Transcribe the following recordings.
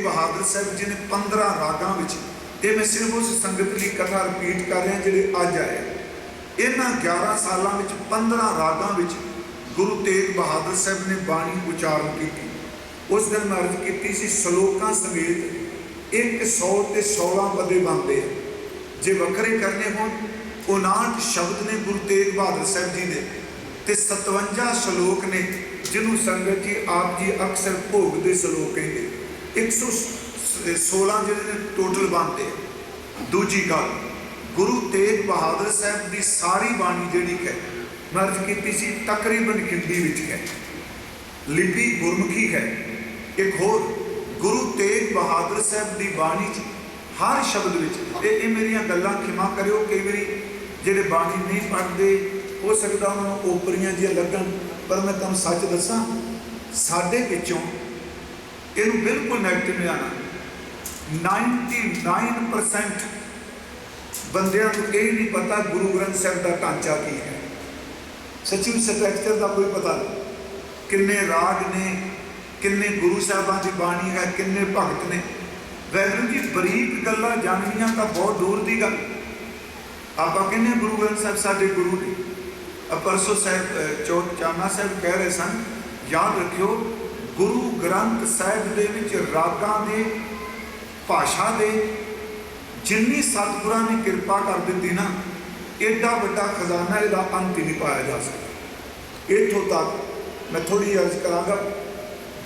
ਬਹਾਦਰ ਸਾਹਿਬ ਜੀ ਨੇ 15 ਰਾਗਾਂ ਵਿੱਚ, ਇਹ ਮੈਂ ਸਿਰਫ ਉਸ ਸੰਗਤ ਲਈ ਕਥਾ ਰਿਪੀਟ ਕਰ ਰਿਹਾ ਜਿਹੜੇ ਅੱਜ ਆਏ ਇਹਨਾਂ 11 ਸਾਲਾਂ ਵਿੱਚ 15 ਰਾਗਾਂ ਵਿੱਚ ਗੁਰੂ ਤੇਗ ਬਹਾਦਰ ਸਾਹਿਬ ਨੇ ਬਾਣੀ ਉਚਾਰਨ ਕੀਤੀ। ਉਸ ਦਿਨ ਮੈਂ ਅਰਜ਼ ਕੀਤੀ ਸੀ, ਸ਼ਲੋਕਾਂ ਸਮੇਤ 100 ਤੇ 16 ਪਦੇ ਬਣਦੇ ਆ। ਜੇ ਵੱਖਰੇ ਕਰਨੇ ਹੋਣ 59 ਸ਼ਬਦ ਨੇ ਗੁਰੂ ਤੇਗ ਬਹਾਦਰ ਸਾਹਿਬ ਜੀ ਦੇ ਤੇ 57 ਸ਼ਲੋਕ ਨੇ, ਜਿਹਨੂੰ ਸੰਗਤ ਜੀ ਆਪ ਜੀ ਅਕਸਰ ਭੋਗ ਦੇ ਸ਼ਲੋਕ ਕਹਿੰਦੇ 116 ਜਿਹੜੇ ਨੇ ਟੋਟਲ ਬਣਦੇ ਦੂਜੀ ਗੱਲ, ਗੁਰੂ ਤੇਗ ਬਹਾਦਰ ਸਾਹਿਬ ਦੀ ਸਾਰੀ ਬਾਣੀ ਜਿਹੜੀ ਹੈ, ਮੈਂ ਕੀਤੀ ਸੀ ਤਕਰੀਬਨ ਹਿੰਦੀ ਵਿੱਚ ਹੈ। ਲਿਪੀ ਗੁਰਮੁਖੀ ਹੈ। ਇੱਕ ਹੋਰ, ਗੁਰੂ ਤੇਗ ਬਹਾਦਰ ਸਾਹਿਬ ਦੀ ਬਾਣੀ 'ਚ ਹਰ ਸ਼ਬਦ ਵਿੱਚ, ਇਹ ਇਹ ਮੇਰੀਆਂ ਗੱਲਾਂ ਖਿਮਾ ਕਰਿਓ, ਕਈ ਵਾਰੀ ਜਿਹੜੇ ਬਾਣੀ ਨਹੀਂ ਪੜ੍ਹਦੇ, ਹੋ ਸਕਦਾ ਉਹਨਾਂ ਨੂੰ ਓਪਰੀਆਂ ਜਿਹੀਆਂ ਲੱਗਣ, ਪਰ ਮੈਂ ਤੁਹਾਨੂੰ ਸੱਚ ਦੱਸਾਂ, ਸਾਡੇ ਵਿੱਚੋਂ ਇਹਨੂੰ ਬਿਲਕੁਲ ਨੈਗੇਟਿਵ ਨਹੀਂ ਆਣਾ 99% ਬੰਦਿਆਂ ਨੂੰ ਇਹ ਨਹੀਂ ਪਤਾ ਗੁਰੂ ਗ੍ਰੰਥ ਸਾਹਿਬ ਦਾ ਢਾਂਚਾ ਕੀ ਹੈ। ਸੱਚੀ ਸਟਰਕਚਰ ਦਾ ਕੋਈ ਪਤਾ ਨਹੀਂ। ਕਿੰਨੇ ਰਾਗ ਨੇ, ਕਿੰਨੇ ਗੁਰੂ ਸਾਹਿਬਾਂ ਦੀ ਬਾਣੀ ਹੈ, ਕਿੰਨੇ ਭਗਤ ਨੇ। ਵੈਗਰੂ ਜੀ, ਬਰੀਕ ਗੱਲਾਂ ਜਾਣਨੀਆਂ ਤਾਂ ਬਹੁਤ ਦੂਰ ਦੀ ਗੱਲ। ਆਪਾਂ ਕਹਿੰਦੇ ਗੁਰੂ ਗ੍ਰੰਥ ਸਾਹਿਬ ਸਾਡੇ ਗੁਰੂ ਨੇ। ਅ ਸਾਹਿਬ ਚੌਥ ਚਾਨਾ ਸਾਹਿਬ ਕਹਿ ਰਹੇ ਸਨ, ਯਾਦ ਰੱਖਿਓ ਗੁਰੂ ਗ੍ਰੰਥ ਸਾਹਿਬ ਦੇ ਵਿੱਚ ਰਾਗਾਂ ਦੇ, ਭਾਸ਼ਾ ਦੇ ਜਿੰਨੀ ਸਤਿਗੁਰਾਂ ਨੇ ਕਿਰਪਾ ਕਰ ਦਿੱਤੀ ਨਾ ਐਡਾ ਵੱਡਾ ਖਜ਼ਾਨਾ ਇਹਦਾ ਅੰਤ ਹੀ ਨਹੀਂ ਪਾਇਆ ਜਾ ਸਕਦਾ। ਇੱਥੋਂ ਤੱਕ ਮੈਂ ਥੋੜੀ ਅਰਜ਼ ਕਰਾਂਗਾ,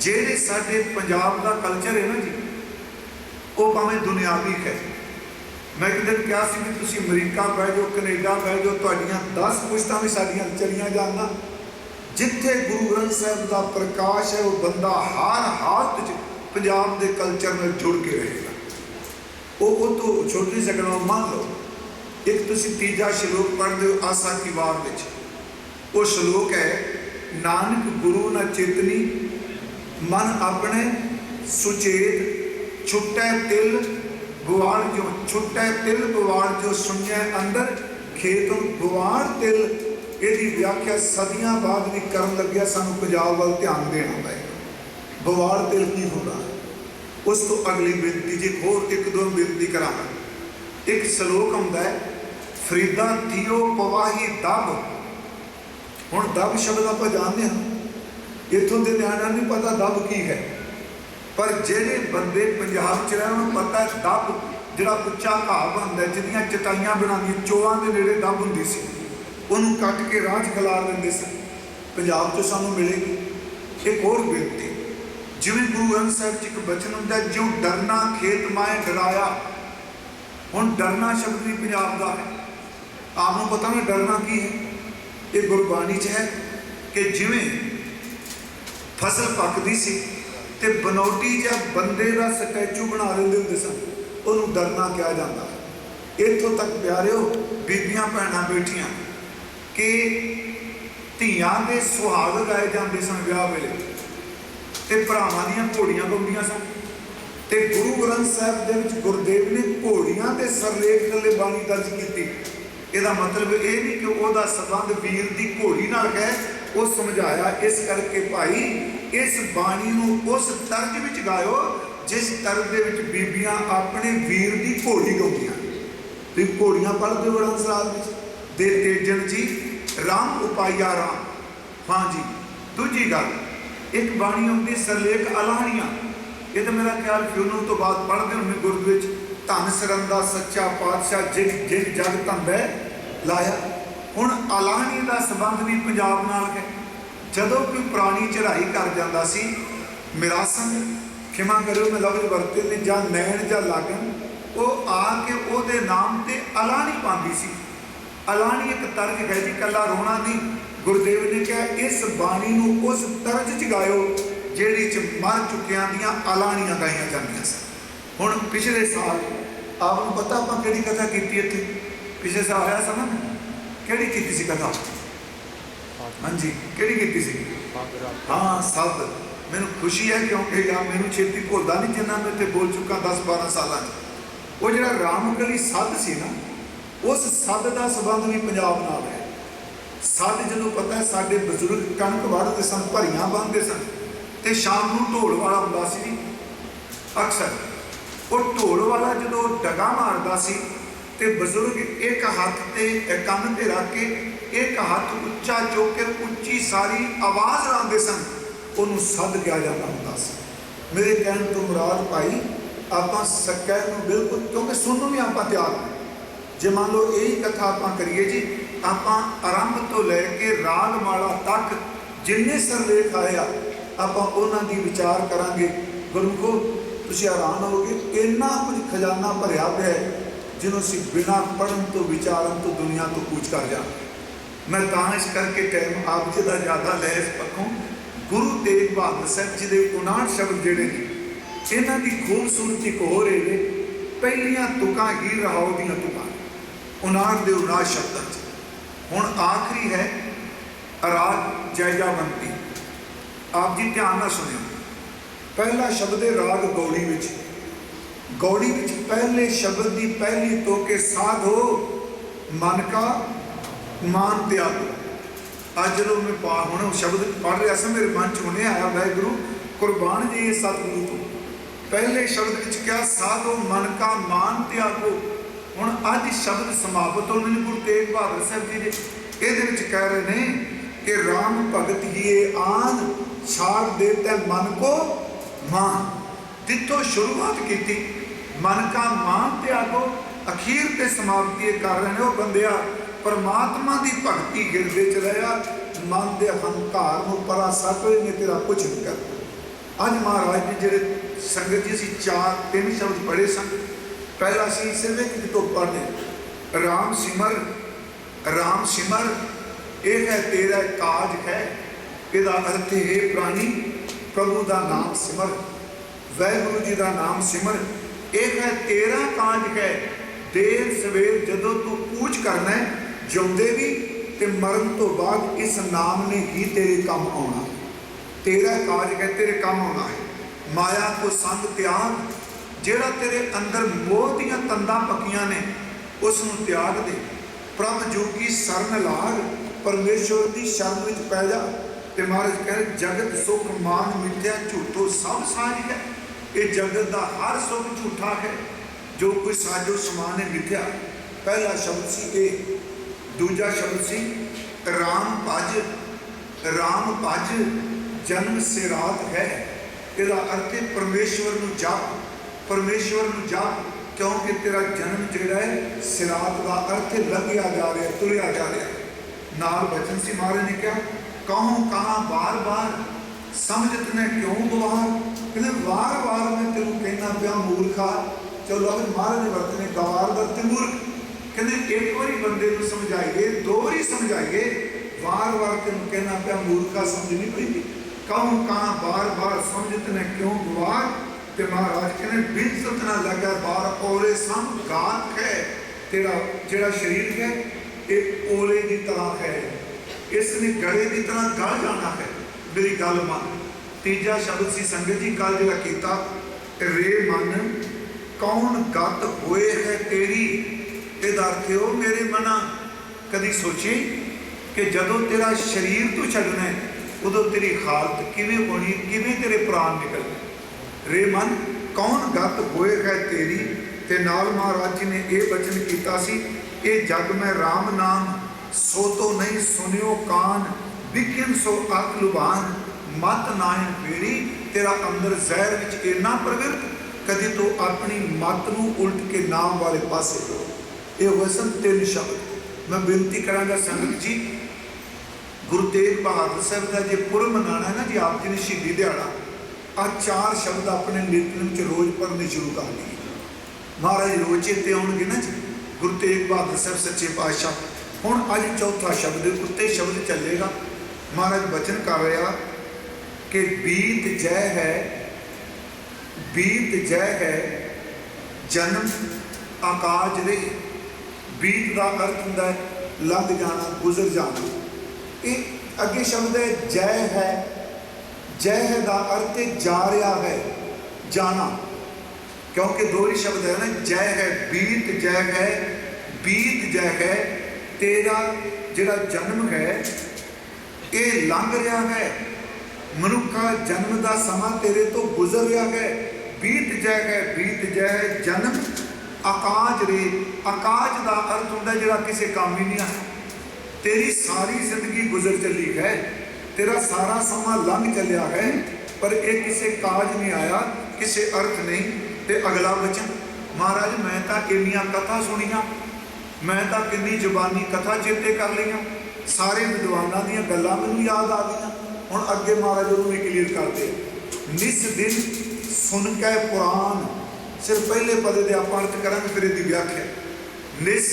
ਜਿਹੜੇ ਸਾਡੇ ਪੰਜਾਬ ਦਾ ਕਲਚਰ ਹੈ ਨਾ ਜੀ, ਉਹ ਭਾਵੇਂ ਦੁਨਿਆਵੀ ਹੈ। ਮੈਂ ਇੱਕ ਦਿਨ ਕਿਹਾ ਸੀ ਕਿ ਤੁਸੀਂ ਅਮਰੀਕਾ ਬਹਿ ਜਾਓ, ਕੈਨੇਡਾ ਬਹਿ ਜਾਓ, ਤੁਹਾਡੀਆਂ 10 ਪੁਸ਼ਤਾਂ ਵੀ ਸਾਡੀਆਂ ਚਲੀਆਂ ਜਾਣਾ ਜਿੱਥੇ ਗੁਰੂ ਗ੍ਰੰਥ ਸਾਹਿਬ ਦਾ ਪ੍ਰਕਾਸ਼ ਹੈ, ਉਹ ਬੰਦਾ ਹਰ ਹਾਲਤ 'ਚ ਪੰਜਾਬ ਦੇ ਕਲਚਰ ਨਾਲ ਜੁੜ ਕੇ ਰਹੇਗਾ। ਉਹ ਉਹ ਤੋਂ ਨਹੀਂ ਸਕਣਾ ਮੰਨ ਲਓ। ਇੱਕ ਤੁਸੀਂ ਤੀਜਾ ਸ਼ਲੋਕ ਪੜ੍ਹਦੇ ਹੋ, ਆਸਾ ਕੀ ਵਾਰ ਵਿੱਚ। ਉਹ ਸ਼ਲੋਕ ਹੈ, ਨਾਨਕ ਗੁਰੂ ਨਾ ਚੇਤਨੀ, ਮਨ ਆਪਣੇ ਸੁਚੇਤ, ਛੁੱਟੈ ਤਿਲ ਗੁਆੜ ਜੋ, ਛੁੱਟੈ ਤਿਲ ਗੁਆੜ ਜੋ ਸੁਣਿਆ ਅੰਦਰ, ਖੇਤੋਂ ਗੁਆੜ ਤਿਲ ਇਹਦੀ ਵਿਆਖਿਆ ਸਦੀਆਂ ਬਾਅਦ ਵੀ ਕਰਨ ਲੱਗਿਆ। ਸਾਨੂੰ ਪੰਜਾਬ ਵੱਲ ਧਿਆਨ ਦੇਣਾ ਪਏਗਾ ਬਵਾਲ ਤਿਲ ਕੀ ਹੁੰਦਾ? ਉਸ ਤੋਂ ਅਗਲੀ ਬੇਨਤੀ, ਜੀ ਹੋਰ ਇੱਕ ਦੋ ਬੇਨਤੀ ਕਰਾਂਗਾ ਇੱਕ ਸ਼ਲੋਕ ਹੁੰਦਾ ਹੈ, ਫਰੀਦਾ ਥਿਓ ਪਵਾਹੀ ਦਬ। ਹੁਣ ਦਬ ਸ਼ਬਦ ਆਪਾਂ ਜਾਣਦੇ ਹਾਂ। ਇਥੋਂ ਦੇ ਨਿਆਣਿਆਂ ਨੂੰ ਪਤਾ ਦਬ ਕੀ ਹੈ। ਪਰ ਜਿਹੜੇ ਬੰਦੇ ਪੰਜਾਬ ਚ ਰਹਿਣ ਨੂੰ ਪਤਾ ਹੈ ਦਬ। ਜਿਹੜਾ ਉੱਚਾ ਘਾਹ ਬਣਦਾ ਜਿਹਦੀਆਂ ਚਟਾਈਆਂ ਬਣਾਉਂਦੀਆਂ ਚੋਆਂ ਦੇ ਨੇੜੇ ਦਬ ਹੁੰਦੀ ਸੀ। ਉਹਨੂੰ ਕੱਟ ਕੇ ਰਾਜ ਖਿਲਾਰ ਦਿੰਦੇ ਸਨ ਪੰਜਾਬ 'ਚ ਸਾਨੂੰ ਮਿਲੇਗੀ ਇੱਕ ਹੋਰ ਬੇਨਤੀ ਜਿਵੇਂ ਗੁਰੂ ਗ੍ਰੰਥ ਸਾਹਿਬ 'ਚ ਇੱਕ ਬਚਨ ਹੁੰਦਾ, ਜਿਉ ਡਰਨਾ ਖੇਤ ਮਾਏ ਡਰਾਇਆ। ਹੁਣ ਡਰਨਾ ਸ਼ਬਦ ਵੀ ਪੰਜਾਬ ਦਾ ਹੈ। ਆਪ ਨੂੰ ਪਤਾ ਨਾ ਡਰਨਾ ਕੀ ਹੈ? ਇਹ ਗੁਰਬਾਣੀ 'ਚ ਹੈ ਕਿ ਜਿਵੇਂ ਫਸਲ ਪੱਕਦੀ ਸੀ ਤੇ ਬਨੌਟੀ ਜਾਂ ਬੰਦੇ ਦਾ ਸਟੈਚੂ ਬਣਾ ਲੈਂਦੇ ਹੁੰਦੇ ਸਨ, ਉਹਨੂੰ ਡਰਨਾ ਕਿਹਾ ਜਾਂਦਾ ਇੱਥੋਂ ਤੱਕ ਪਿਆਰਿਓ, ਬੀਬੀਆਂ, ਭੈਣਾਂ, ਬੇਟੀਆਂ ਕਿ ਧੀਆਂ ਦੇ ਸੁਹਾਗ ਗਾਏ ਜਾਂਦੇ ਸਨ ਵਿਆਹ ਵੇਲੇ। ਤੇ ਭਰਾਵਾਂ ਦੀਆਂ ਘੋੜੀਆਂ ਗਾਉਂਦੀਆਂ ਸਨ। ਤੇ ਗੁਰੂ ਗ੍ਰੰਥ ਸਾਹਿਬ ਦੇ ਵਿੱਚ ਗੁਰਦੇਵ ਨੇ ਘੋੜੀਆਂ ਦੇ ਸਰਲੇਖ ਥੱਲੇ ਬਾਣੀ ਦਰਜ ਕੀਤੀ। ਇਹਦਾ ਮਤਲਬ ਇਹ ਨਹੀਂ ਕਿ ਉਹਦਾ ਸਬੰਧ ਵੀਰ ਦੀ ਘੋੜੀ ਨਾਲ ਹੈ, ਉਹ ਸਮਝਾਇਆ ਇਸ ਕਰਕੇ ਭਾਈ, ਇਸ ਬਾਣੀ ਨੂੰ ਉਸ ਤਰਜ ਵਿੱਚ ਗਾਇਓ, ਜਿਸ ਤਰਜ ਦੇ ਵਿੱਚ ਬੀਬੀਆਂ ਆਪਣੇ ਵੀਰ ਦੀ ਘੋੜੀ ਗਾਉਂਦੀਆਂ। ਤੇ ਘੋੜੀਆਂ ਪੜ੍ਹਦੇ ਹੋ ਸਾਹਿਬ ਵਿੱਚ? ਦੇ ਤੇਜਨ ਜੀ ਰਾਮ ਉਪਾਇਆ ਰਾਮ। ਹਾਂਜੀ ਦੂਜੀ ਗੱਲ, ਇੱਕ ਬਾਣੀ ਹੁੰਦੀ ਸਰਲੇਖ ਅਲਾਹਣੀਆਂ। ਇਹ ਤਾਂ ਮੇਰਾ ਖਿਆਲ ਫਿਊਨਲ ਤੋਂ ਬਾਅਦ ਪੜ੍ਹਦੇ ਹੁੰਦੇ ਗੁਰਦ ਵਿੱਚ ਧੰਨ ਸਰਨ ਦਾ ਸੱਚਾ ਪਾਤਸ਼ਾਹ ਜਿਨ ਜਿਨ ਜਗ ਧੰਦੇ ਲਾਇਆ। ਹੁਣ ਅਲਾਹਣੀ ਦਾ ਸੰਬੰਧ ਵੀ ਪੰਜਾਬ ਨਾਲ ਹੈ। ਜਦੋਂ ਕੋਈ ਪ੍ਰਾਣੀ ਚੜ੍ਹਾਈ ਕਰ ਜਾਂਦਾ ਸੀ, ਮਿਰਾਸਨ, ਖਿਮਾ ਕਰਿਓ, ਮੈਂ ਲਫ਼ਜ਼ ਵਰਤੇ ਨੇ, ਜਾਂ ਨੈਣ ਜਾਂ ਲਾਗਨ ਉਹ ਆ ਕੇ ਉਹਦੇ ਨਾਮ ਤੇ ਅਲਾਹਣੀ ਪਾਉਂਦੀ ਸੀ। ਅਲਾਣੀ ਇੱਕ ਤਰਜ ਹੈ ਜੀ, ਕੱਲਾ ਰੋਣਾ ਨਹੀਂ। ਗੁਰਦੇਵ ਨੇ ਕਿਹਾ, ਇਸ ਬਾਣੀ ਨੂੰ ਉਸ ਤਰਜ ਚ ਗਾਇਓ ਜਿਹੜੀ ਚ ਮਰ ਚੁੱਕਿਆਂ ਦੀਆਂ ਅਲਾਹਣੀਆਂ ਗਾਈਆਂ ਜਾਂਦੀਆਂ ਸੀ ਹੁਣ ਪਿਛਲੇ ਸਾਲ, ਆਪ ਨੂੰ ਪਤਾ ਆਪਾਂ ਕਿਹੜੀ ਕਥਾ ਕੀਤੀ ਇੱਥੇ? ਪਿਛਲੇ ਸਾਲ ਆਇਆ ਸਮਾਂ ਕਿਹੜੀ ਕੀਤੀ ਸੀ ਕਥਾ? ਹਾਂਜੀ, ਕਿਹੜੀ ਕੀਤੀ ਸੀ? ਹਾਂ ਸੱਦ ਮੈਨੂੰ ਖੁਸ਼ੀ ਹੈ ਕਿਉਂਕਿ ਯਾ ਮੈਨੂੰ ਛੇਤੀ ਭੁੱਲਦਾ ਨਹੀਂ ਜਿੰਨਾ ਮੈਂ ਤੇ ਬੋਲ ਚੁੱਕਾ 10 12 ਸਾਲਾਂ 'ਚ। ਉਹ ਜਿਹੜਾ ਰਾਮਕਲੀ ਸੱਦ ਸੀ ਨਾ ਉਸ ਸੱਦ ਦਾ ਸੰਬੰਧ ਵੀ ਪੰਜਾਬ ਨਾਲ ਹੈ। ਸੱਦ ਜਦੋਂ ਪਤਾ ਸਾਡੇ ਬਜ਼ੁਰਗ ਕਣਕ ਵੜਦੇ ਸਨ, ਭਰੀਆਂ ਬੰਨਦੇ ਸਨ ਤੇ ਸ਼ਾਮ ਨੂੰ ਢੋਲ ਵਾਲਾ ਹੁੰਦਾ ਸੀ। ਅਕਸਰ ਉਹ ਢੋਲ ਵਾਲਾ ਜਦੋਂ ਡਗਾ ਮਾਰਦਾ ਸੀ ਤੇ ਬਜ਼ੁਰਗ ਇੱਕ ਹੱਥ ਤੇ ਕੰਨ ਤੇ ਰੱਖ ਕੇ ਇੱਕ ਹੱਥ ਉੱਚਾ ਚੁੱਕ ਕੇ ਉੱਚੀ ਸਾਰੀ ਆਵਾਜ਼ ਲਾਉਂਦੇ ਸਨ, ਉਹਨੂੰ ਸੱਦ ਗਿਆ ਜਾਂਦਾ ਹੁੰਦਾ ਸੀ। ਮੇਰੇ ਕਹਿਣ ਤੋਂ ਮੁਰਾਦ ਭਾਈ, ਆਪਾਂ ਸੱਕੈ ਨੂੰ ਬਿਲਕੁਲ ਕਿਉਂਕਿ ਸੁਣਨ ਨੂੰ ਵੀ ਆਪਾਂ ਤਿਆਰ ਹਾਂ। ਜੇ ਮੰਨ ਲਓ ਇਹੀ ਕਥਾ ਆਪਾਂ ਕਰੀਏ ਜੀ, ਆਪਾਂ ਆਰੰਭ ਤੋਂ ਲੈ ਕੇ ਰਾਗ ਮਾਲਾ ਤੱਕ ਜਿੰਨੇ ਸਰਲੇਖ ਆਇਆ ਆਪਾਂ ਉਹਨਾਂ ਦੀ ਵਿਚਾਰ ਕਰਾਂਗੇ। ਗੁਰਮੁਖੋ, ਤੁਸੀਂ ਹੈਰਾਨ ਹੋਗੇ ਇੰਨਾ ਕੁਝ ਖਜ਼ਾਨਾ ਭਰਿਆ ਪਿਆ ਹੈ, ਜਿਹਨੂੰ ਅਸੀਂ ਬਿਨਾਂ ਪੜਨ ਤੋਂ, ਵਿਚਾਰਨ ਤੋਂ, ਦੁਨੀਆ ਤੋਂ ਕੂਚ ਕਰ ਜਾ ਮੈਂ ਤਾਂ ਇਸ ਕਰਕੇ ਟਾਈਮ ਆਪ ਜੀ ਦਾ ਜ਼ਿਆਦਾ ਲੈ ਇਸ ਪੱਖੋਂ ਗੁਰੂ ਤੇਗ ਬਹਾਦਰ ਸਾਹਿਬ ਜੀ ਦੇ 59 ਸ਼ਬਦ ਜਿਹੜੇ ਨੇ, ਇਹਨਾਂ ਦੀ ਖੂਬਸੂਰਤੀ ਇੱਕ ਹੋਰ ਇਹ ਨੇ, ਪਹਿਲੀਆਂ ਤੁਕਾਂ ਹੀ ਰਹਾਉ ਦੀਆਂ ਤੁਕਾਂ। 59 ਦੇ 59 ਸ਼ਬਦਾਂ 'ਚ। ਹੁਣ ਆਖਰੀ ਹੈ ਰਾਗ ਜੈਜਾਵੰਤੀ ਆਪ ਜੀ ਧਿਆਨ ਨਾਲ ਸੁਣਿਓ। ਪਹਿਲਾ ਸ਼ਬਦ ਹੈ ਰਾਗ ਗੌੜੀ ਵਿੱਚ। ਗੌੜੀ ਵਿੱਚ ਪਹਿਲੇ ਸ਼ਬਦ ਦੀ ਪਹਿਲੀ ਤੋਕੇ ਸਾਧੋ, ਮਨ ਕਾ ਮਾਨ ਤਿਆਗੋ। ਅੱਜ ਜਦੋਂ ਮੈਂ ਪਾ ਹੁਣ ਉਹ ਸ਼ਬਦ ਪੜ੍ਹ ਰਿਹਾ ਸੀ, ਮੇਰੇ ਮਨ ਚ ਹੁਣੇ ਆਇਆ, ਵਾਹਿਗੁਰੂ, ਕੁਰਬਾਨ ਜੀ ਸਤਿਗੁਰੂ। ਤੋਂ ਪਹਿਲੇ ਸ਼ਬਦ ਵਿੱਚ ਕਿਹਾ, ਸਾਧੋ, ਮਨ ਕਾ ਮਾਨ ਤਿਆਗੋ। ਹੁਣ ਅੱਜ ਸ਼ਬਦ ਸਮਾਪਤ ਹੋਣੇ ਨੇ ਗੁਰੂ ਤੇਗ ਬਹਾਦਰ ਸਾਹਿਬ ਜੀ ਦੇ ਇਹਦੇ ਵਿੱਚ ਕਹਿ ਰਹੇ ਨੇ ਕਿ RAM ਭਗਤ ਜੀਏ ਆਨ ਛਾੜ ਦੇਤੇ ਮਨ ਕੋ ਮਾਨ। ਜਿੱਥੋਂ ਸ਼ੁਰੂਆਤ ਕੀਤੀ, ਮਨ ਕਾ ਮਾਨ ਤਿਆਗੋ, ਅਖੀਰ ਤੇ ਸਮਾਪਤੀ ਇਹ ਕਰ ਰਹੇ ਨੇ ਉਹ ਬੰਦਿਆ ਪਰਮਾਤਮਾ ਦੀ ਭਗਤੀ ਗਿਰਦੇ ਚ ਰਹਿਆ, ਮਨ ਦੇ ਹੰਕਾਰ ਨੂੰ ਪਰਾ ਸਤਵੇ ਨੇ, ਤੇਰਾ ਕੁਝ ਨਹੀਂ ਕਰ। ਅੱਜ ਮਹਾਰਾਜ ਜੀ ਜਿਹੜੇ ਸੰਗਤ ਜੀ ਅਸੀਂ ਚਾਰ, ਤਿੰਨ ਸ਼ਬਦ ਪੜ੍ਹੇ ਸਨ ਪਹਿਲਾਂ ਸੀ ਸਿਰਫ ਇੱਕ ਤੋਂ ਪੜ੍ਹਨੇ ਰਾਮ ਸਿਮਰ ਰਾਮ ਸਿਮਰ, ਇਹ ਹੈ ਤੇਰਾ ਕਾਜ ਹੈ, ਇਹਦਾ ਅਰਥ ਹੈ ਪ੍ਰਾਣੀ, ਪ੍ਰਭੂ ਦਾ ਨਾਮ ਸਿਮਰ, ਵਾਹਿਗੁਰੂ ਜੀ ਦਾ ਨਾਮ ਸਿਮਰ। ਇਹ ਹੈ ਤੇਰਾ ਕਾਜ ਹੈ। ਦੇਰ ਸਵੇਰ ਜਦੋਂ ਤੂੰ ਪੂਜ ਕਰਨਾ ਜਿਉਂਦੇ ਵੀ ਤੇ ਮਰਨ ਤੋਂ ਬਾਅਦ ਇਸ ਨਾਮ ਨੇ ਹੀ ਤੇਰੇ ਕੰਮ ਆਉਣਾ। ਤੇਰਾ ਕਾਜ ਹੈ, ਤੇਰੇ ਕੰਮ ਆਉਣਾ ਹੈ। ਮਾਇਆ ਕੋ ਸੰਗ ਤਿਆਗ ਜਿਹੜਾ ਤੇਰੇ ਅੰਦਰ ਮੋਹ ਦੀਆਂ ਤੰਦਾਂ ਪੱਕੀਆਂ ਨੇ ਉਸ ਨੂੰ ਤਿਆਗ ਦੇ। ਪ੍ਰਭ ਜੋਗੀ ਸਰਨ ਲਾਗ ਪਰਮੇਸ਼ਵਰ ਦੀ ਸ਼ਰਨ ਵਿੱਚ ਪੈ ਜਾ ਤੇ ਮਹਾਰਾਜ ਕਹਿੰਦੇ ਜਗਤ ਸੁਖ ਮਾਨ ਮਿੱਥਿਆ, ਝੂਠੋ ਸਭ ਸਾਜ ਹੈ। ਇਹ ਜਗਤ ਦਾ ਹਰ ਸੁਖ ਝੂਠਾ ਹੈ, ਜੋ ਕੋਈ ਸਾਜੋ ਸਮਾਨ ਹੈ ਮਿੱਥਿਆ। ਪਹਿਲਾ ਸ਼ਬਦ ਸੀ ਇਹ, ਦੂਜਾ ਸ਼ਬਦ ਸੀ ਰਾਮ ਭਜ। ਰਾਮ ਭਜ ਜਨਮ ਸਿਰਾਤ ਹੈ। ਇਹਦਾ ਅਰਥ ਹੈ ਪਰਮੇਸ਼ਵਰ ਨੂੰ ਜਾਪ। ਪਰਮੇਸ਼ਵਰ ਨੂੰ ਜਾ ਕਿਉਂਕਿ ਤੇਰਾ ਜਨਮ ਜਿਹੜਾ ਹੈ, ਸਿਰਾਤ ਦਾ ਅਰਥ ਹੈ ਲੰਘਿਆ ਜਾ ਰਿਹਾ, ਤੁਰਿਆ ਜਾ ਰਿਹਾ। ਨਾਲ ਬਚਨ ਸੀ ਮਹਾਰਾਜ ਨੇ ਕਿਹਾ ਕਹੂੰ ਕਹਾ ਬਾਰ-ਬਾਰ ਸਮਝਤ ਨੇ ਕਿਉਂ ਗਵਾਰ? ਕਹਿੰਦੇ, ਵਾਰ-ਵਾਰ ਮੈਂ ਤੈਨੂੰ ਕਹਿਣਾ ਪਿਆ, ਮੂਰਖਾ। ਚਲੋ, ਅਗਰ ਮਹਾਰਾਜ ਨੇ ਵਰਤਨੇ ਗਵਾਰ ਦਾ ਤੇ ਮੂਰਖ। ਕਹਿੰਦੇ, ਇੱਕ ਵਾਰੀ ਬੰਦੇ ਨੂੰ ਸਮਝਾਈਏ, ਦੋ ਵਾਰੀ ਸਮਝਾਈਏ, ਵਾਰ-ਵਾਰ ਤੈਨੂੰ ਕਹਿਣਾ ਪਿਆ, ਮੂਰਖਾ ਸਮਝ ਨਹੀਂ ਪਈ। ਕਹੂੰ ਕਹਾ ਬਾਰ-ਬਾਰ ਸਮਝਤ ਨੇ ਕਿਉਂ ਗਵਾਰ? ਤੇ ਮਹਾਰਾਜ ਕਹਿੰਦੇ, ਬਿਨ ਸਤਨਾ ਲੱਗਾ ਬਾਰ ਔਰੇ ਸਮ ਗਾਤ ਹੈ। ਤੇਰਾ ਜਿਹੜਾ ਸਰੀਰ ਹੈ, ਇਹ ਓਲੇ ਦੀ ਤਰ੍ਹਾਂ ਹੈ। ਇਸ ਨੇ ਗੜੇ ਦੀ ਤਰ੍ਹਾਂ ਗਲ ਜਾਣਾ ਹੈ। ਮੇਰੀ ਗੱਲ ਮੰਨ। ਤੀਜਾ ਸ਼ਬਦ ਸੀ ਸੰਗਤ ਜੀ ਕੱਲ ਜਿਹੜਾ ਕੀਤਾ, ਰੇ ਮਨ, ਕੌਣ ਗੱਤ ਹੋਏ ਹੈ ਤੇਰੀ? ਇਹਦਾ ਅਰਥ ਹੈ, ਉਹ ਮੇਰੇ ਮਨਾ। ਕਦੀ ਸੋਚੀ ਕਿ ਜਦੋਂ ਤੇਰਾ ਸਰੀਰ ਤੋਂ ਛੱਡਣਾ ਉਦੋਂ ਤੇਰੀ ਹਾਲਤ ਕਿਵੇਂ ਹੋਣੀ, ਕਿਵੇਂ ਤੇਰੇ ਪ੍ਰਾਣ ਨਿਕਲਣੇ? ਰੇ ਮਨ, ਕੌਣ ਗਤ ਹੋਏ ਹੈ ਤੇਰੀ? ਤੇ ਨਾਲ ਮਹਾਰਾਜ ਜੀ ਨੇ ਇਹ ਬਚਨ ਕੀਤਾ ਸੀ, ਇਹ ਜਗ ਮੈਂ RAM ਨਾਮ, ਸੋ ਤੋ ਨਹੀਂ ਸੁਨਿਓ ਕਾਨ ਵਿਕਿਨ ਸੋ ਅਕ ਲੁਬਾਨ ਮਤ ਨਾਹੀਂ ਫੇਰੀ, ਤੇਰਾ ਅੰਦਰ ਜ਼ਹਿਰ ਵਿੱਚ ਇੰਨਾ ਪ੍ਰਵਿਰਤ ਕਦੇ ਤੂੰ ਆਪਣੀ ਮਤ ਨੂੰ ਉਲਟ ਕੇ ਨਾਮ ਵਾਲੇ ਪਾਸੇ ਲੋ ਇਹ ਵਸਨ ਤਿੰਨ ਸ਼ਬਦ। ਮੈਂ ਬੇਨਤੀ ਕਰਾਂਗਾ ਸੰਗਤ ਜੀ, ਗੁਰੂ ਤੇਗ ਬਹਾਦਰ ਸਾਹਿਬ ਦਾ ਜੇ ਪੁਰਬ ਮਨਾਣਾ ਹੈ ਨਾ ਜੀ, ਆਪ ਜੀ ਨੇ ਸ਼ਹੀਦੀ ਦਿਹਾੜਾ ਆ ਚਾਰ ਸ਼ਬਦ ਆਪਣੇ ਨਿਤਨੇਮ ਚ ਰੋਜ਼ ਪੜ੍ਹਨੇ ਸ਼ੁਰੂ ਕਰ ਲਈਏ ਮਹਾਰਾਜ ਰੋਜ਼ 'ਤੇ ਆਉਣਗੇ ਨਾ ਜੀ। ਗੁਰੂ ਤੇਗ ਬਹਾਦਰ ਸਾਹਿਬ ਸੱਚੇ ਪਾਤਸ਼ਾਹ। ਹੁਣ ਅੱਜ ਚੌਥਾ ਸ਼ਬਦ, ਉੱਤੇ ਸ਼ਬਦ ਚੱਲੇਗਾ। ਮਹਾਰਾਜ ਬਚਨ ਕਰ ਰਿਹਾ ਕਿ ਬੀਤ ਜੈ ਹੈ, ਬੀਤ ਜੈ ਹੈ, ਜਨਮ ਆਕਾਜ ਦੇ। ਬੀਤ ਦਾ ਅਰਥ ਹੁੰਦਾ ਹੈ ਲੰਘ ਜਾਣਾ, ਗੁਜ਼ਰ ਜਾਣਾ। ਇਹ ਅੱਗੇ ਸ਼ਬਦ ਹੈ ਜੈ ਹੈ। ਜੈ ਹੈ ਦਾ ਅਰਥ ਜਾ ਰਿਹਾ ਹੈ, ਜਾਣਾ। ਕਿਉਂਕਿ ਦੋ ਹੀ ਸ਼ਬਦ ਹੈ ਨਾ ਜੈ ਹੈ ਬੀਤ ਜੈ ਹੈ ਬੀਤ ਜੈ ਹੈ ਤੇਰਾ ਜਿਹੜਾ ਜਨਮ ਹੈ, ਇਹ ਲੰਘ ਰਿਹਾ ਹੈ। ਮਨੁੱਖਾ ਜਨਮ ਦਾ ਸਮਾਂ ਤੇਰੇ ਤੋਂ ਗੁਜ਼ਰ ਰਿਹਾ ਹੈ। ਬੀਤ ਜੈ ਹੈ ਬੀਤ ਜੈ ਹੈ ਜਨਮ। ਆਕਾਜ ਰੇ, ਆਕਾਜ ਦਾ ਅਰਥ ਹੁੰਦਾ ਜਿਹੜਾ ਕਿਸੇ ਕੰਮ ਹੀ ਨਹੀਂ ਆ ਤੇਰੀ ਸਾਰੀ ਜ਼ਿੰਦਗੀ ਗੁਜ਼ਰ ਚੱਲੀ ਹੈ। ਤੇਰਾ ਸਾਰਾ ਸਮਾਂ ਲੰਘ ਚੱਲਿਆ ਹੈ, ਪਰ ਇਹ ਕਿਸੇ ਕਾਜ ਨਹੀਂ ਆਇਆ, ਕਿਸੇ ਅਰਥ ਨਹੀਂ। ਤੇ ਅਗਲਾ ਵਚਨ, ਮਹਾਰਾਜ, ਮੈਂ ਤਾਂ ਕਿੰਨੀਆਂ ਕਥਾ ਸੁਣੀਆਂ, ਮੈਂ ਤਾਂ ਕਿੰਨੀ ਜ਼ੁਬਾਨੀ ਕਥਾ ਚੇਤੇ ਕਰ ਲਈਆਂ। ਸਾਰੇ ਵਿਦਵਾਨਾਂ ਦੀਆਂ ਗੱਲਾਂ ਮੈਨੂੰ ਯਾਦ ਆ ਗਈਆਂ। ਹੁਣ ਅੱਗੇ ਮਹਾਰਾਜ ਉਹਨੂੰ ਵੀ ਕਲੀਅਰ ਕਰਦੇ ਨਿਸ ਦਿਨ ਸੁਣ ਕੇ ਪੁਰਾਨ ਸਿਰ ਪਹਿਲੇ ਪਦੇ ਦੇ ਆਪਾਂ ਅਰਥ ਕਰਾਂਗੇ, ਫਿਰ ਇਹਦੀ ਵਿਆਖਿਆ। ਨਿਸ,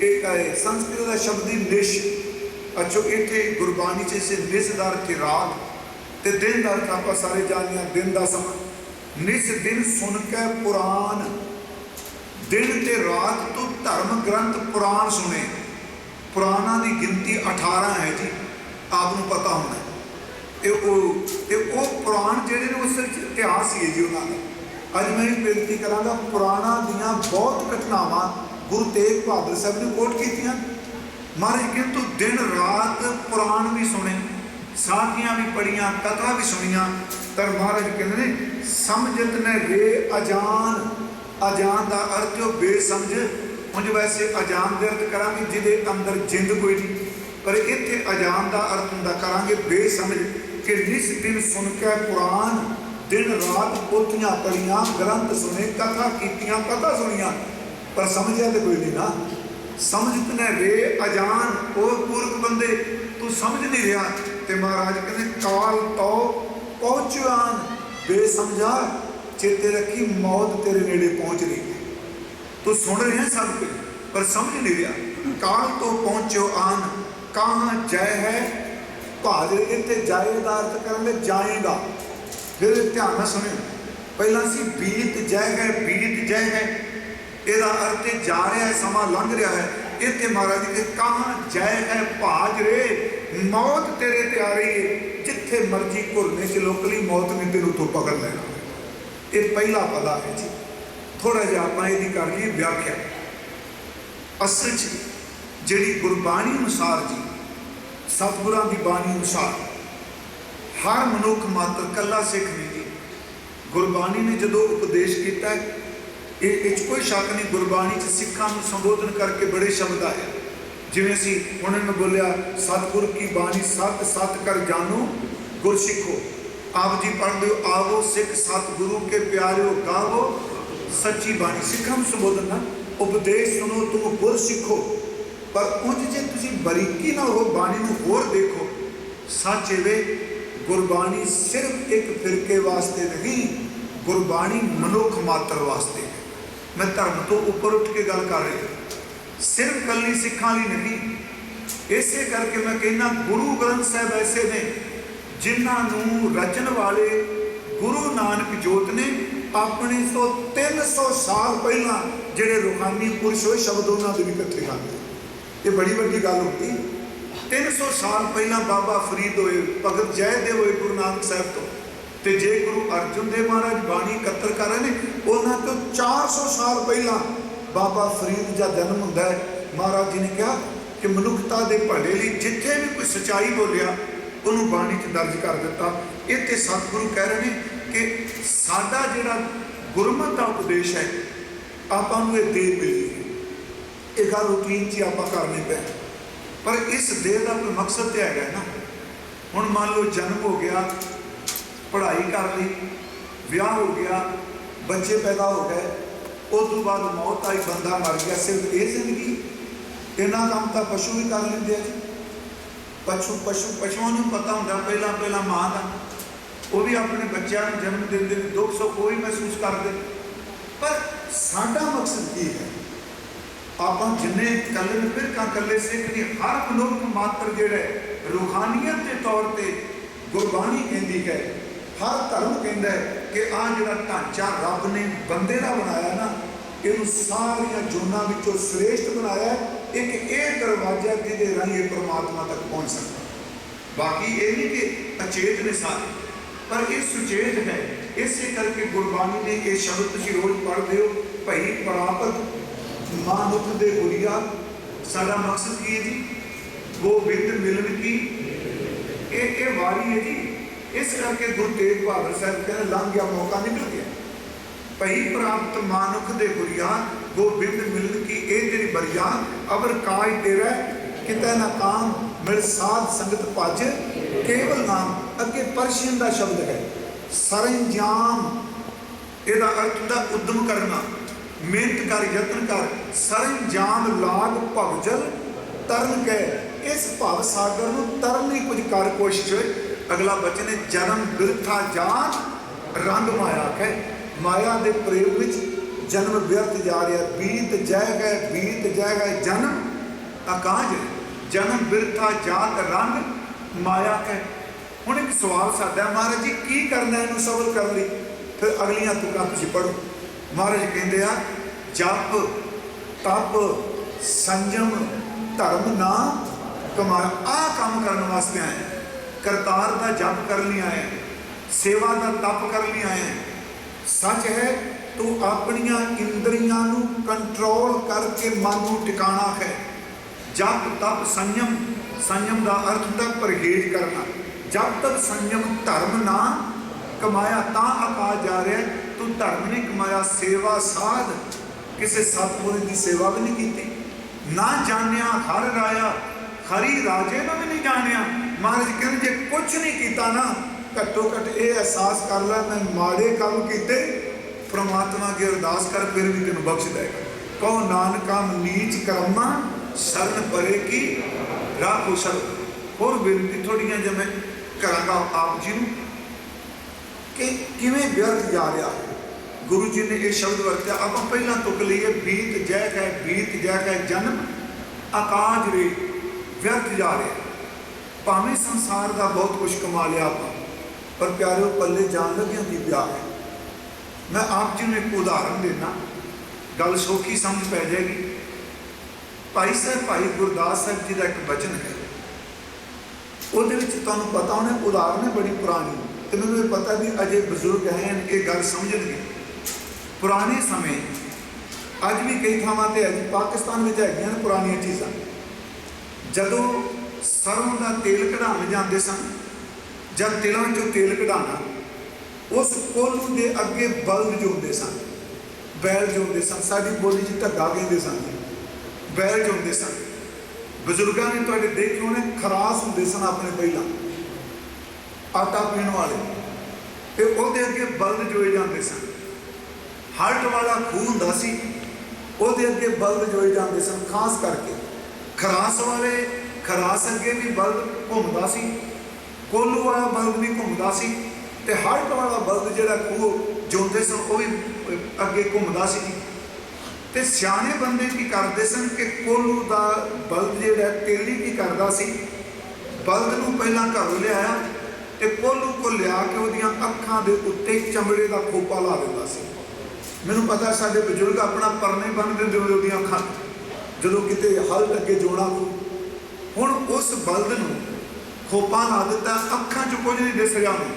ਇਹ ਸੰਸਕ੍ਰਿਤ ਦਾ ਸ਼ਬਦ ਹੀ ਨਿਸ਼। ਅਚੋ ਇੱਥੇ ਗੁਰਬਾਣੀ ਚ ਇਸੇ ਨਿਸ ਦਾ ਰਾਤ ਤੇ ਦਿਨ ਦਾ ਆਪਾਂ ਸਾਰੇ ਜਾਣਦੇ ਹਾਂ, ਦਿਨ ਦਾ ਸਮਾਂ। ਨਿਸ ਦਿਨ ਸੁਣ ਕੇ ਪੁਰਾਨ ਦਿਨ ਤੇ ਰਾਤ ਤੋਂ ਧਰਮ ਗ੍ਰੰਥ ਪੁਰਾਣ ਸੁਣੇ। ਪੁਰਾਣਾਂ ਦੀ ਗਿਣਤੀ 18 ਹੈ ਜੀ, ਆਪ ਨੂੰ ਪਤਾ ਹੋਣਾ। ਤੇ ਉਹ ਤੇ ਉਹ ਪੁਰਾਣ ਜਿਹੜੇ ਨੇ, ਉਸ ਵਿੱਚ ਇਤਿਹਾਸ ਹੀ ਹੈ ਜੀ ਉਹਨਾਂ ਦਾ। ਅੱਜ ਮੈਂ ਇਹ ਬੇਨਤੀ ਕਰਾਂਗਾ, ਪੁਰਾਣਾਂ ਦੀਆਂ ਬਹੁਤ ਘਟਨਾਵਾਂ ਗੁਰੂ ਤੇਗ ਬਹਾਦਰ ਸਾਹਿਬ ਨੇ ਕੋਟ ਕੀਤੀਆਂ। ਮਹਾਰਾਜ ਕਿੰਤੂ ਦਿਨ ਰਾਤ ਪੁਰਾਣ ਵੀ ਸੁਣੇ, ਸਾਖੀਆਂ ਵੀ ਪੜੀਆਂ ਕਥਾ ਵੀ ਸੁਣੀਆਂ, ਪਰ ਮਹਾਰਾਜ ਕਹਿੰਦੇ ਨੇ, ਸਮਝਤ ਨੇ ਰੇ ਅਜਾਨ ਅਜਾਨ ਦਾ ਅਰਥ ਜੋ ਬੇਸਮਝ, ਉਂਝ ਵੈਸੇ ਅਜਾਨ ਦੇ ਅਰਥ ਕਰਾਂਗੇ ਜਿਹਦੇ ਅੰਦਰ ਜਿੰਦ ਕੋਈ ਨਹੀਂ, ਪਰ ਇੱਥੇ ਅਜਾਨ ਦਾ ਅਰਥ ਹੁੰਦਾ ਕਰਾਂਗੇ ਬੇਸਮਝ, ਕਿ ਜਿਸ ਦਿਨ ਸੁਣ ਕੇ ਕੁਰਾਨ ਦਿਨ ਰਾਤ ਪੋਥੀਆਂ ਪੜੀਆਂ ਗ੍ਰੰਥ ਸੁਣੇ, ਕਥਾ ਕੀਤੀਆਂ, ਕਥਾ ਸੁਣੀਆਂ, ਪਰ ਸਮਝਿਆ ਤੇ ਕੋਈ ਨਹੀਂ ਨਾ। ਸਮਝਤ ਨੇ ਰੇ ਅਜਾਨ ਉਹ ਪੁਰਖ ਬੰਦੇ, ਤੂੰ ਸਮਝ ਨਹੀਂ ਰਿਹਾ। ਤੇ ਮਹਾਰਾਜ ਕਹਿੰਦੇ, ਕਾਲ ਤੋ ਪਹੁੰਚਾਨ ਬੇਸਮਝਾ ਚੇਤੇ ਰੱਖੀ ਮੌਤ ਤੇਰੇ ਨੇੜੇ ਪਹੁੰਚ ਰਹੀ ਹੈ। ਤੂੰ ਸੁਣ ਰਿਹਾ ਸਭ ਕੁਝ, ਪਰ ਸਮਝ ਨਹੀਂ ਰਿਹਾ। ਕਾਲ ਤੋਂ ਪਹੁੰਚੋ ਆਨ ਕਹਾਂ ਜੈ ਹੈ? ਭਾਜ ਇੱਥੇ ਜਾਏ ਦਾ ਅਰਥ ਕਰਾਂਗੇ ਜਾਏਗਾ ਫਿਰ ਧਿਆਨ ਨਾਲ ਸੁਣਿਓ। ਪਹਿਲਾਂ ਸੀ ਬੀਤ ਜੈ ਹੈ, ਬੀਤ ਜੈ ਹੈ। ਇਹਦਾ ਅਰਥ ਹੈ ਜਾ ਰਿਹਾ ਹੈ, ਸਮਾਂ ਲੰਘ ਰਿਹਾ ਹੈ। ਇੱਥੇ ਮਹਾਰਾਜ ਜੀ ਕਹਾਂ ਜੈ ਹੈ ਭਾਜ ਰੇ, ਮੌਤ ਤੇਰੇ ਤੇ ਆ ਰਹੀ ਹੈ ਜਿੱਥੇ ਮਰਜ਼ੀ ਘੁਰਨੇ ਚ ਲੋਕਲੀ ਮੌਤ ਨੇ ਤੈਨੂੰ ਤੋਂ ਪਕੜ ਲੈਣਾ। ਇਹ ਪਹਿਲਾ ਪਦਾ ਹੈ ਜੀ। ਥੋੜਾ ਜਿਹਾ ਆਪਾਂ ਇਹਦੀ ਕਰ ਲਈਏ ਵਿਆਖਿਆ। ਅਸਲ 'ਚ ਜਿਹੜੀ ਗੁਰਬਾਣੀ ਅਨੁਸਾਰ ਜੀ, ਸਤਿਗੁਰਾਂ ਦੀ ਬਾਣੀ ਅਨੁਸਾਰ, ਹਰ ਮਨੁੱਖ ਮਾਤਰ ਕੱਲਾ ਸਿੱਖ ਨਹੀਂ ਜੀ। ਗੁਰਬਾਣੀ ਨੇ ਜਦੋਂ ਉਪਦੇਸ਼ ਕੀਤਾ ਇਹ ਇਹ 'ਚ ਕੋਈ ਸ਼ੱਕ ਨਹੀਂ, ਗੁਰਬਾਣੀ 'ਚ ਸਿੱਖਾਂ ਨੂੰ ਸੰਬੋਧਨ ਕਰਕੇ ਬੜੇ ਸ਼ਬਦ ਆਏ। ਜਿਵੇਂ ਅਸੀਂ ਉਹਨਾਂ ਮੈਂ ਬੋਲਿਆ, ਸਤਿਗੁਰ ਕੀ ਬਾਣੀ ਸਤ ਸਤ ਕਰ ਜਾਣੋ ਗੁਰ ਸਿੱਖੋ ਆਪ ਜੀ ਪੜ੍ਹਦੇ ਹੋ, ਆਵੋ ਸਿੱਖ ਸਤਿਗੁਰੂ ਕੇ ਪਿਆਰਿਓ ਗਾਵੋ। ਸੱਚੀ ਬਾਣੀ, ਸਿੱਖਾਂ ਨੂੰ ਸੰਬੋਧਨ ਨਾ, ਉਪਦੇਸ਼ ਸੁਣੋ ਤੂੰ ਗੁਰ ਸਿੱਖੋ ਪਰ ਉਂਝ ਜੇ ਤੁਸੀਂ ਬਰੀਕੀ ਨਾਲ ਉਹ ਬਾਣੀ ਨੂੰ ਹੋਰ ਦੇਖੋ, ਸੱਚ ਵੇ, ਗੁਰਬਾਣੀ ਸਿਰਫ ਇੱਕ ਫਿਰਕੇ ਵਾਸਤੇ ਨਹੀਂ, ਗੁਰਬਾਣੀ ਮਨੁੱਖ ਮਾਤਰ ਵਾਸਤੇ। ਮੈਂ ਧਰਮ ਤੋਂ ਉੱਪਰ ਉੱਠ ਕੇ ਗੱਲ ਕਰ ਰਿਹਾ। ਸਿਰਫ ਕੱਲੀ ਸਿੱਖਾਂ ਲਈ ਨਹੀਂ, ਇਸੇ ਕਰਕੇ ਮੈਂ ਕਹਿੰਦਾ ਗੁਰੂ ਗ੍ਰੰਥ ਸਾਹਿਬ ਐਸੇ ਨੇ ਜਿਨ੍ਹਾਂ ਨੂੰ ਰਚਣ ਵਾਲੇ ਗੁਰੂ ਨਾਨਕ ਜੋਤ ਨੇ ਆਪਣੇ ਤੋਂ 300 ਸਾਲ ਪਹਿਲਾਂ ਜਿਹੜੇ ਰੂਹਾਨੀ ਪੁਰਸ਼ ਹੋਏ ਸ਼ਬਦ ਉਹਨਾਂ ਦੇ ਵੀ ਇਕੱਠੇ ਕਰ ਲਏ। ਇਹ ਬੜੀ ਵੱਡੀ ਗੱਲ ਹੁੰਦੀ 300 ਸਾਲ ਪਹਿਲਾਂ ਬਾਬਾ ਫਰੀਦ ਹੋਏ, ਭਗਤ ਜੈਦੇਵ ਹੋਏ ਗੁਰੂ ਨਾਨਕ ਸਾਹਿਬ ਤੋਂ। ਤੇ ਜੇ ਗੁਰੂ ਅਰਜਨ ਦੇਵ ਮਹਾਰਾਜ ਬਾਣੀ ਇਕੱਤਰ ਕਰ ਰਹੇ ਨੇ ਉਹਨਾਂ ਤੋਂ 400 ਸਾਲ ਪਹਿਲਾਂ ਬਾਬਾ ਫਰੀਦ ਦਾ ਜਨਮ ਹੁੰਦਾ ਹੈ। ਮਹਾਰਾਜ ਜੀ ਨੇ ਕਿਹਾ ਕਿ ਮਨੁੱਖਤਾ ਦੇ ਭਲੇ ਲਈ ਜਿੱਥੇ ਵੀ ਕੋਈ ਸਚਾਈ ਬੋਲਿਆ, ਉਹਨੂੰ ਬਾਣੀ 'ਚ ਦਰਜ ਕਰ ਦਿੱਤਾ। ਇਹ ਇੱਥੇ ਸਤਿਗੁਰੂ ਕਹਿ ਰਹੇ ਨੇ ਕਿ ਸਾਡਾ ਜਿਹੜਾ ਗੁਰਮਤ ਦਾ ਉਪਦੇਸ਼ ਹੈ, ਆਪਾਂ ਨੂੰ ਇਹ ਦੇ ਮਿਲੀ ਹੈ। ਇਹ ਗੱਲ ਰੂਟੀਨ 'ਚ ਆਪਾਂ ਕਰਨੀ ਪੈ। ਪਰ ਇਸ ਦੇਹ ਦਾ ਕੋਈ ਮਕਸਦ ਤੇ ਹੈਗਾ ਨਾ। ਹੁਣ ਮੰਨ ਲਓ ਜਨਮ ਹੋ ਗਿਆ, ਪੜ੍ਹਾਈ ਕਰ ਲਈ, ਵਿਆਹ ਹੋ ਗਿਆ ਬੱਚੇ ਪੈਦਾ ਹੋ ਗਏ, ਉਸ ਤੋਂ ਬਾਅਦ ਮੌਤ ਆਈ ਬੰਦਾ ਮਰ ਗਿਆ, ਸਿਰਫ ਇਹ ਜ਼ਿੰਦਗੀ। ਇਹਨਾਂ ਕੰਮ ਤਾਂ ਪਸ਼ੂ ਵੀ ਕਰ ਲੈਂਦੇ ਆ ਪਸ਼ੂ ਪਸ਼ੂ, ਪਸ਼ੂਆਂ ਨੂੰ ਪਤਾ ਹੁੰਦਾ, ਪਹਿਲਾਂ ਪਹਿਲਾਂ ਮਾਂ ਦਾ। ਉਹ ਵੀ ਆਪਣੇ ਬੱਚਿਆਂ ਨੂੰ ਜਨਮ ਦਿੰਦੇ ਨੇ ਦੁੱਖ, ਸੁੱਖ ਕੋਈ ਮਹਿਸੂਸ ਕਰਦੇ। ਪਰ ਸਾਡਾ ਮਕਸਦ ਕੀ ਹੈ? ਆਪਾਂ ਜਿੰਨੇ ਕੱਲੇ ਨੇ, ਫਿਰ ਕਾ ਕੱਲੇ ਸਿੱਖ ਨਹੀਂ, ਹਰ ਮਨੁੱਖ ਮਾਤਰ ਜਿਹੜਾ ਰੂਹਾਨੀਅਤ ਦੇ ਤੌਰ ਤੇ ਗੁਰਬਾਣੀ ਕਹਿੰਦੀ ਹੈ, ਹਰ ਧਰਮ ਕਹਿੰਦਾ ਹੈ ਕਿ ਆ ਜਿਹੜਾ ਢਾਂਚਾ ਰੱਬ ਨੇ ਬੰਦੇ ਦਾ ਬਣਾਇਆ ਨਾ, ਇਹਨੂੰ ਸਾਰੀਆਂ ਜੋਨਾਂ ਵਿੱਚੋਂ ਸ੍ਰੇਸ਼ਟ ਬਣਾਇਆ ਇੱਕ ਇਹ ਦਰਵਾਜ਼ਾ ਜਿਹਦੇ ਰਾਹੀਂ ਇਹ ਪ੍ਰਮਾਤਮਾ ਤੱਕ ਪਹੁੰਚ ਸਕਦਾ ਬਾਕੀ ਇਹ ਨਹੀਂ ਕਿ ਅਚੇਤ ਨੇ ਸਾਰੇ, ਪਰ ਇਹ ਸੁਚੇਤ ਹੈ। ਇਸੇ ਕਰਕੇ ਗੁਰਬਾਣੀ ਨੇ ਇਹ ਸ਼ਬਦ ਤੁਸੀਂ ਰੋਜ਼ ਪੜ੍ਹਦੇ ਹੋ, ਭਈ ਪ੍ਰਾਪਤ ਮਾਨੁਖ ਦੇ ਗੁਰੀਆ, ਸਾਡਾ ਮਕਸਦ ਕੀ ਹੈ ਜੀ? ਉਹ ਵਿਦ ਮਿਲਣ ਕੀ? ਇਹ ਇਹ ਵਾਰੀ ਹੈ ਜੀ। ਇਸ ਕਰਕੇ ਗੁਰੂ ਤੇਗ ਬਹਾਦਰ ਸਾਹਿਬ ਕਹਿੰਦੇ, ਲੰਘ ਗਿਆ, ਮੌਕਾ ਨਿਕਲ ਗਿਆ। ਭਈ ਪ੍ਰਾਪਤ ਮਾਨੁਖ ਦੇ ਗੁਰੀਆ, ਗੋਬਿੰਦ ਮਿਲਨ ਕੀ ਇਹ ਤੇਰੀ ਬਰੀਆ, ਅਵਰ ਕਾਜ ਤੇਰਾ, ਕਿਤੇ ਨਾ ਕਾਮ, ਮਿਲ ਸਾਧ ਸੰਗਤ ਭਜ, ਕੇਵਲ ਨਾਮ, ਅੱਗੇ ਪਰਸ਼ੀਅਨ ਦਾ ਸ਼ਬਦ ਹੈ। ਸਰੰਜਾਮ, ਇਹਦਾ ਅਰਥ ਹੁੰਦਾ ਉਦਮ ਕਰਨਾ। ਮਿਹਨਤ ਕਰ, ਯਤਨ ਕਰ, ਸਰੰਜਾਮ ਲਾਗ ਭਵਜਲ ਤਰਨ ਕੈ। ਇਸ ਭਵ ਸਾਗਰ ਨੂੰ ਤਰਨ ਲਈ ਕੁਝ ਕਰ ਕੋਸ਼ਿਸ਼ ਹੋਏ। ਅਗਲਾ ਬਚਨ ਹੈ, ਜਨਮ ਬਿਰਥਾ ਜਾਤ, ਰੰਗ ਮਾਇਆ ਕੈ ਮਾਇਆ ਦੇ ਪ੍ਰੇਮ ਵਿੱਚ ਜਨਮ ਵਿਅਰਥ ਜਾ ਰਿਹਾ, ਬੀਤ ਜੈ ਗਏ ਬੀਤ ਜੈ ਗਏ ਜਨਮ ਅਕਾਜ ਜਨਮ ਬਿਰਥਾ ਜਾਤ, ਰੰਗ ਮਾਇਆ ਕੈ ਹੁਣ ਇੱਕ ਸਵਾਲ ਸਾਡਾ ਮਹਾਰਾਜ ਜੀ, ਕੀ ਕਰਨਾ ਇਹਨੂੰ ਸਬਰ ਕਰਨ ਲਈ? ਫਿਰ ਅਗਲੀਆਂ ਤੁਕਾਂ ਤੁਸੀਂ ਪੜੋ ਮਹਾਰਾਜ ਕਹਿੰਦੇ ਆ, ਜਪ, ਤਪ, ਸੰਜਮ, ਧਰਮ ਨਾ ਕਮਾਇਆ ਆ ਕੰਮ ਕਰਨ ਵਾਸਤੇ ਆਏ। ਕਰਤਾਰ ਦਾ ਜਪ ਕਰਨ ਲਈ ਆਏ ਸੇਵਾ ਦਾ ਤਪ ਕਰਨ ਲਈ ਆਏ ਸੱਚ ਹੈ, ਤੂੰ ਆਪਣੀਆਂ ਇੰਦਰੀਆਂ ਨੂੰ ਕੰਟਰੋਲ ਕਰਕੇ ਮਨ ਨੂੰ ਟਿਕਾਣਾ ਹੈ। ਜਪ, ਤਪ, ਸੰਯਮ ਸੰਯਮ ਦਾ ਅਰਥ ਹੁੰਦਾ ਪਰਹੇਜ਼ ਕਰਨਾ। ਜਬ ਤੱਕ ਸੰਯਮ, ਧਰਮ ਨਾ ਕਮਾਇਆ ਤਾਂ ਆਕਾਸ਼ ਜਾ ਰਿਹਾ ਤੂੰ ਧਰਮ ਨੇ ਕਮਾਇਆ, ਸੇਵਾ ਸਾਧ। ਕਿਸੇ ਸਤਿਗੁਰੂ ਦੀ ਸੇਵਾ ਵੀ ਨਹੀਂ ਕੀਤੀ। ਨਾ ਜਾਣਿਆ, ਹਰ ਰਾਇਆ, ਹਰੀ ਰਾਜੇ ਨੂੰ ਵੀ ਨਹੀਂ ਜਾਣਿਆ। ਮਹਾਰਾਜ ਕਹਿੰਦੇ, ਜੇ ਕੁਝ ਨਹੀਂ ਕੀਤਾ ਨਾ, ਘੱਟੋ ਘੱਟ ਇਹ ਅਹਿਸਾਸ ਕਰ ਲੈ, ਮੈਂ ਮਾੜੇ ਕੰਮ ਕੀਤੇ, ਪ੍ਰਮਾਤਮਾ ਅੱਗੇ ਅਰਦਾਸ ਕਰ, ਫਿਰ ਵੀ ਤੈਨੂੰ ਬਖਸ਼ ਦੇਗਾ। ਕਹੋ, ਨਾਨਕਾ ਨੀਚ ਕਰਮਾ, ਸ਼ਰਨ ਪਰੇ ਕੀ, ਰਾਖੋ ਸਰ ਹੋਰ ਬੇਨਤੀ ਥੋੜੀਆਂ ਜੇ ਮੈਂ ਕਰਾਂਗਾ ਆਪ ਜੀ ਨੂੰ ਕਿ ਕਿਵੇਂ ਵਿਅਰਥ ਜਾ ਰਿਹਾ ਗੁਰੂ ਜੀ ਨੇ ਇਹ ਸ਼ਬਦ ਵਰਤਿਆ, ਆਪਾਂ ਪਹਿਲਾਂ ਤੁਕ ਲਈਏ, ਬੀਤ ਜੈ ਕੈ, ਬੀਤ ਜੈ ਕੈ ਜਨਮ ਆਕਾਜ ਰੇ ਵਿਅਰਥ ਜਾ ਰਿਹਾ ਭਾਵੇਂ ਸੰਸਾਰ ਦਾ ਬਹੁਤ ਕੁਝ ਕਮਾ ਲਿਆ ਆਪਾਂ, ਪਰ ਪਿਆਰਿਓ, ਪੱਲੇ ਜਾਣ ਲੱਗਿਆਂ ਦੀ ਪਿਆ ਹੈ। ਮੈਂ ਆਪ ਜੀ ਨੂੰ ਇੱਕ ਉਦਾਹਰਨ ਦੇਣਾ ਗੱਲ ਸੌਖੀ ਸਮਝ ਪੈ ਜਾਏਗੀ। ਭਾਈ ਸਾਹਿਬ ਭਾਈ ਗੁਰਦਾਸ ਸਾਹਿਬ ਜੀ ਦਾ ਇੱਕ ਬਚਨ ਹੈ। ਉਹਦੇ ਵਿੱਚ ਤੁਹਾਨੂੰ ਪਤਾ ਉਹਨੇ ਉਦਾਹਰਨ ਹੈ ਬੜੀ ਪੁਰਾਣੀ, ਤੇ ਮੈਨੂੰ ਇਹ ਪਤਾ ਵੀ ਅਜੇ ਬਜ਼ੁਰਗ ਹਨ ਇਹ ਗੱਲ ਸਮਝਣਗੇ। ਪੁਰਾਣੇ ਸਮੇਂ, ਅੱਜ ਵੀ ਕਈ ਥਾਵਾਂ ਤੇ ਅੱਜ ਪਾਕਿਸਤਾਨ ਵਿੱਚ ਹੈਗੀਆਂ ਨੇ ਪੁਰਾਣੀਆਂ ਚੀਜ਼ਾਂ। ਜਦੋਂ ਸਰੋਂ ਦਾ ਤੇਲ ਕਢਾਉਣ ਜਾਂਦੇ ਸਨ ਜਦ ਤਿਲਾਂ ਚੋਂ ਤੇਲ ਕਢਾਉਣਾ, ਉਸ ਕੋਲੂ ਦੇ ਅੱਗੇ ਬਲਦ ਜੋਂਦੇ ਸਨ, ਬੈਲ ਜੋਂਦੇ ਸਨ, ਸਾਡੀ ਬੋਲੀ 'ਚ ਢੱਗਾ ਕਹਿੰਦੇ ਸਨ, ਬੈਲ ਜੋਂਦੇ ਸਨ। ਬਜ਼ੁਰਗਾਂ ਨੇ ਤੁਹਾਡੇ ਦੇਖੇ ਹੋਣੇ, ਖਰਾਸ ਹੁੰਦੇ ਸਨ ਆਪਣੇ ਪਹਿਲਾਂ, ਆਟਾ ਪੀਣ ਵਾਲੇ, ਤੇ ਉਹਦੇ ਅੱਗੇ ਬਲਦ ਜੋਏ ਜਾਂਦੇ ਸਨ। ਹਲਟ ਵਾਲਾ ਖੂਹ ਹੁੰਦਾ ਸੀ, ਉਹਦੇ ਅੱਗੇ ਬਲਦ ਜੋਏ ਜਾਂਦੇ ਸਨ, ਖਾਸ ਕਰਕੇ ਖਰਾਸ ਵਾਲੇ ਖਰਾਸ ਅੱਗੇ ਵੀ ਬਲਦ ਘੁੰਮਦਾ ਸੀ ਕੋਲੂ ਵਾਲਾ ਬਲਦ ਵੀ ਘੁੰਮਦਾ ਸੀ ਤੇ ਹਲਟ ਵਾਲਾ ਬਲਦ ਜਿਹੜਾ ਉਹ ਜੋਂਦੇ ਸਨ, ਉਹ ਵੀ ਅੱਗੇ ਘੁੰਮਦਾ ਸੀ। ਤੇ ਸਿਆਣੇ ਬੰਦੇ ਕੀ ਕਰਦੇ ਸਨ ਕਿ ਕੋਲੂ ਦਾ ਬਲਦ ਜਿਹੜਾ ਤੇਲੀ ਕੀ ਕਰਦਾ ਸੀ? ਬਲਦ ਨੂੰ ਪਹਿਲਾਂ ਘਰੋਂ ਲਿਆਇਆ ਤੇ ਕੋਲੂ ਕੋ ਲਿਆ ਕੇ ਉਹਦੀਆਂ ਅੱਖਾਂ ਦੇ ਉੱਤੇ ਚਮੜੇ ਦਾ ਖੋਪਾ ਲਾ ਦਿੰਦਾ ਸੀ। ਮੈਨੂੰ ਪਤਾ ਸਾਡੇ ਬਜ਼ੁਰਗ ਆਪਣਾ ਪਰਨੇ ਬੰਨ ਦਿੰਦੇ ਉਹਦੀਆਂ ਅੱਖਾਂ ਜਦੋਂ ਕਿਤੇ ਹਲ ਲੱਗੇ ਜੋੜਾ ਨੂੰ ਹੁਣ ਉਸ ਬਲਦ ਨੂੰ ਖੋਪਾ ਲਾ ਦਿੱਤਾ, ਅੱਖਾਂ 'ਚ ਕੁਝ ਨਹੀਂ ਦਿਸ ਰਿਹਾ ਉਹਨੂੰ।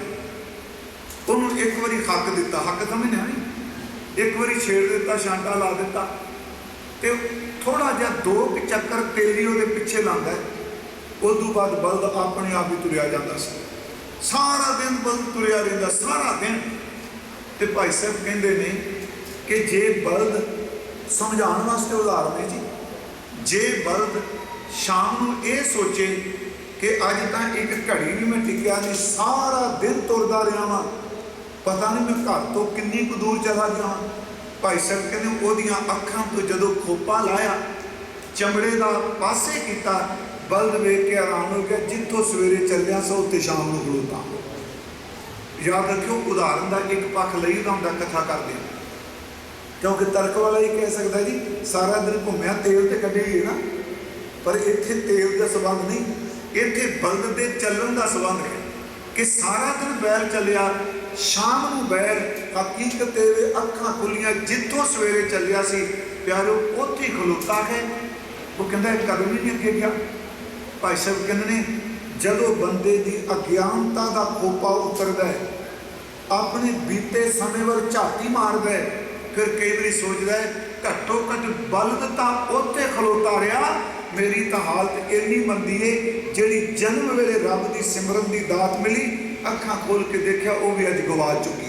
ਉਹਨੂੰ ਇੱਕ ਵਾਰੀ ਹੱਕ ਦਿੱਤਾ। ਹੱਕ ਸਮਝਿਆ ਨਹੀਂ ਇੱਕ ਵਾਰੀ ਛੇੜ ਦਿੱਤਾ, ਛਾਂਟਾ ਲਾ ਦਿੱਤਾ। ਤੇ ਥੋੜਾ ਜਿਹਾ ਦੋ ਕੁ ਚੱਕਰ ਤੇਲੀ ਉਹਦੇ ਪਿੱਛੇ ਲਾਉਂਦਾ ਹੈ। ਉਸ ਤੋਂ ਬਾਅਦ ਬਲਦ ਆਪਣੇ ਆਪ ਹੀ ਤੁਰਿਆ ਜਾਂਦਾ ਸੀ। ਸਾਰਾ ਦਿਨ ਬਲਦ ਤੁਰਿਆ ਰਹਿੰਦਾ, ਸਾਰਾ ਦਿਨ। ਤੇ ਭਾਈ ਸਾਹਿਬ ਕਹਿੰਦੇ ਨੇ ਕਿ ਜੇ ਬਲਦ ਸਮਝਾਉਣ ਵਾਸਤੇ ਉਦਾਹਰਨ ਹੈ ਜੀ, ਜੇ ਬਲਦ ਸ਼ਾਮ ਨੂੰ ਇਹ ਸੋਚੇ ਕਿ ਅੱਜ ਤਾਂ ਇੱਕ ਘੜੀ ਵੀ ਮੈਂ ਟਿਕਿਆ ਨਹੀਂ, ਸਾਰਾ ਦਿਨ ਤੁਰਦਾ ਰਿਹਾ ਵਾਂ। ਪਤਾ ਨਹੀਂ ਮੈਂ ਘਰ ਤੋਂ ਕਿੰਨੀ ਕੁ ਦੂਰ ਚਲਾ ਗਿਆ ਭਾਈ ਸਾਹਿਬ ਕਹਿੰਦੇ ਉਹਦੀਆਂ ਅੱਖਾਂ ਤੋਂ ਜਦੋਂ ਖੋਪਾ ਲਾਇਆ, ਚਮੜੇ ਦਾ ਪਾਸੇ ਕੀਤਾ, ਬਲਦ ਵੇਖ ਕੇ ਆਰਾਮ ਹੋ ਗਿਆ, ਜਿੱਥੋਂ ਸਵੇਰੇ ਚੱਲਿਆ ਸੋ ਉੱਤੇ ਸ਼ਾਮ ਨੂੰ ਖਲੋਤਾ। ਯਾਦ ਰੱਖਿਓ, ਉਦਾਹਰਨ ਦਾ ਇੱਕ ਪੱਖ ਲਈਦਾ ਹੁੰਦਾ ਕਥਾ ਕਰਦੇ ਕਿਉਂਕਿ ਤਰਕ ਵਾਲਾ ਇਹ ਕਹਿ ਸਕਦਾ ਜੀ, ਸਾਰਾ ਦਿਨ ਘੁੰਮਿਆ, ਤੇਲ ਤੇ ਕੱਢੇ ਨਾ। ਪਰ ਇੱਥੇ ਤੇਲ ਦਾ ਸਬੰਧ ਨਹੀਂ, ਇੱਥੇ ਬਲਦ ਦੇ ਚੱਲਣ ਦਾ ਸਬੰਧ ਹੈ ਕਿ ਸਾਰਾ ਦਿਨ ਬੈਲ ਚੱਲਿਆ, ਸ਼ਾਮ ਨੂੰ ਬੈਲ, ਹਕੀਕਤ ਤੇ ਅੱਖਾਂ ਖੁੱਲੀਆਂ, ਜਿੱਥੋਂ ਸਵੇਰੇ ਚੱਲਿਆ ਸੀ, ਪਿਆਰੋ, ਉੱਥੇ ਖਲੋਤਾ ਹੈ। ਉਹ ਕਹਿੰਦਾ, ਇਹ ਕਦਮ ਹੀ ਨਹੀਂ ਅੱਗੇ ਗਿਆ। ਭਾਈ ਸਾਹਿਬ ਕਹਿੰਦੇ ਨੇ, ਜਦੋਂ ਬੰਦੇ ਦੀ ਅਗਿਆਨਤਾ ਦਾ ਖੋਪਾ ਉਤਰਦਾ ਹੈ, ਆਪਣੇ ਬੀਤੇ ਸਮੇਂ ਵੱਲ ਝਾਤੀ ਮਾਰਦਾ ਹੈ, ਫਿਰ ਕਈ ਵਾਰੀ ਸੋਚਦਾ ਹੈ ਘੱਟੋ ਘੱਟ ਬਲਦ ਤਾਂ ਉੱਥੇ ਖਲੋਤਾ ਰਿਹਾ ਮੇਰੀ ਤਾਂ ਹਾਲਤ ਇੰਨੀ ਮੰਦੀ ਏ, ਜਿਹੜੀ ਜਨਮ ਵੇਲੇ ਰੱਬ ਦੀ ਸਿਮਰਨ ਦੀ ਦਾਤ ਮਿਲੀ, ਅੱਖਾਂ ਖੋਲ ਕੇ ਦੇਖਿਆ, ਉਹ ਵੀ ਅੱਜ ਗਵਾ ਚੁੱਕੀ